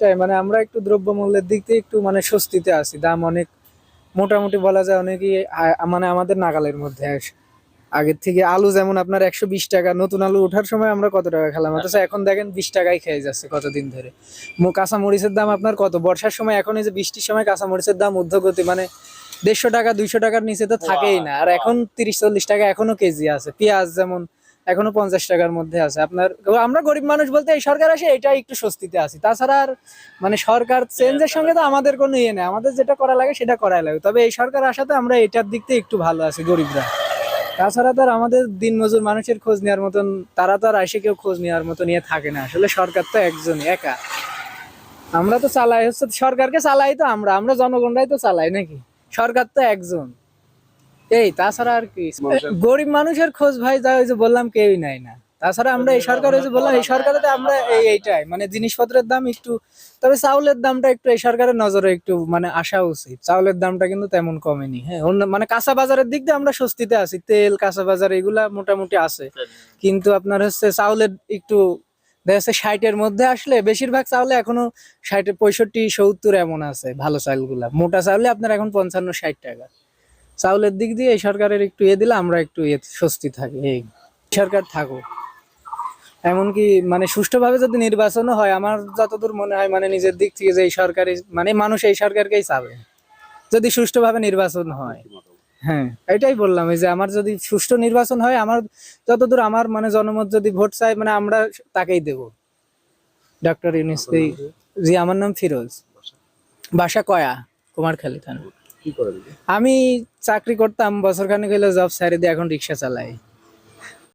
তাই মানে আমরা একটু দ্রব্যমূল্যের দিক দিয়ে একটু মানে স্বস্তিতে আছি। দাম অনেক, মোটামুটি বলা যায় অনেকই মানে আমাদের নাগালের মধ্যে আসে। আগের থেকে আলু যেমন আপনার একশো বিশ টাকা, নতুন আলু ওঠার সময় আমরা কত টাকা খেলাম? অথচ এখন দেখেন বিশ টাকায় খেয়ে যাচ্ছে কতদিন ধরে। কাঁচা মরিচের দাম আপনার কত? বর্ষার সময় এখন এই যে বৃষ্টির সময় কাঁচা মরিচের দাম ঊর্ধ্বগতি মানে দেড়শো টাকা, দুইশো টাকার নিচে তো থাকেই না। আর এখন তিরিশ, চল্লিশ টাকা এখনও কেজি আছে। পেঁয়াজ যেমন এখনও পঞ্চাশ টাকার মধ্যে আছে। আপনার, আমরা গরিব মানুষ বলতে এই সরকার আসে, এটাই একটু স্বস্তিতে আছি। তাছাড়া আর মানে সরকার চেঞ্জের সঙ্গে তো আমাদের কোনো ইয়ে নেই। আমাদের যেটা করা লাগে সেটা করাই লাগে। তবে এই সরকার আসাতে আমরা এটার দিক থেকে একটু ভালো আছি, গরিবরা। তাছাড়া তো আমাদের দিনমজুর মানুষের খোঁজ নেওয়ার মতন, তারা তো আর আসে কেউ খোঁজ নেওয়ার মতো নিয়ে থাকে না। আসলে সরকার তো একজনই, একা। আমরা তো চালাই, হচ্ছে সরকারকে চালাই তো আমরা। আমরা জনগণরাই তো চালাই নাকি? সরকার তো একজন। এই তাছাড়া আর কি। গরিব মানুষের খোঁজ ভাই যা ওই যে বললাম কেউই নাই না। তাছাড়া আমরা এই সরকার ওই যে বললাম এই সরকারে তো আমরা এই এইটাই। মানে জিনিসপত্রের দাম একটু তবে চাউলের দামটা একটু এই সরকারের নজরে একটু মানে আসা উচিত। চাউলের দামটা কিন্তু তেমন কমেনি। হ্যাঁ অন্য মানে কাঁচা বাজারের দিক দিয়ে আমরা স্বস্তিতে আছি। তেল কাঁচা বাজার এগুলা মোটামুটি আছে। কিন্তু আপনার হচ্ছে চাউলের একটু দেখা যাচ্ছে ষাটের মধ্যে আসলে বেশিরভাগ চাউলে এখনও ষাটে পঁয়ষট্টি সত্তর এমন আছে ভালো চাউলগুলা। মোটা চাউলে আপনার এখন পঞ্চান্ন ষাট টাকা। চাউলের দিক দিয়ে এই সরকারের একটু ইয়ে দিলে আমরা একটু ইয়ে স্বস্তি থাকি, এই সরকার থাকুক। এমনকি মানে সুষ্ঠুভাবে যদি নির্বাচনও হয়, আমার যতদূর মনে হয় মানে নিজের দিক থেকে যে এই সরকারি মানে মানুষ এই সরকারকেই চাবে। যদি সুষ্ঠুভাবে নির্বাচন হয়। হ্যাঁ এটাই বললাম যে আমার যদি সুষ্ঠু নির্বাচন হয়, আমার যতদূর আমার মানে জনমত যদি ভোট চাই মানে আমরা তাকেই দেব। ডক্টর ইউনিসকেই জি, আমার নাম ফিরোজ। বাসা কয়া, কুমারখালী থানা। আমি চাকরি করতাম বছর খানেক হলো জব সারি দিয়ে এখন রিক্সা চালাই।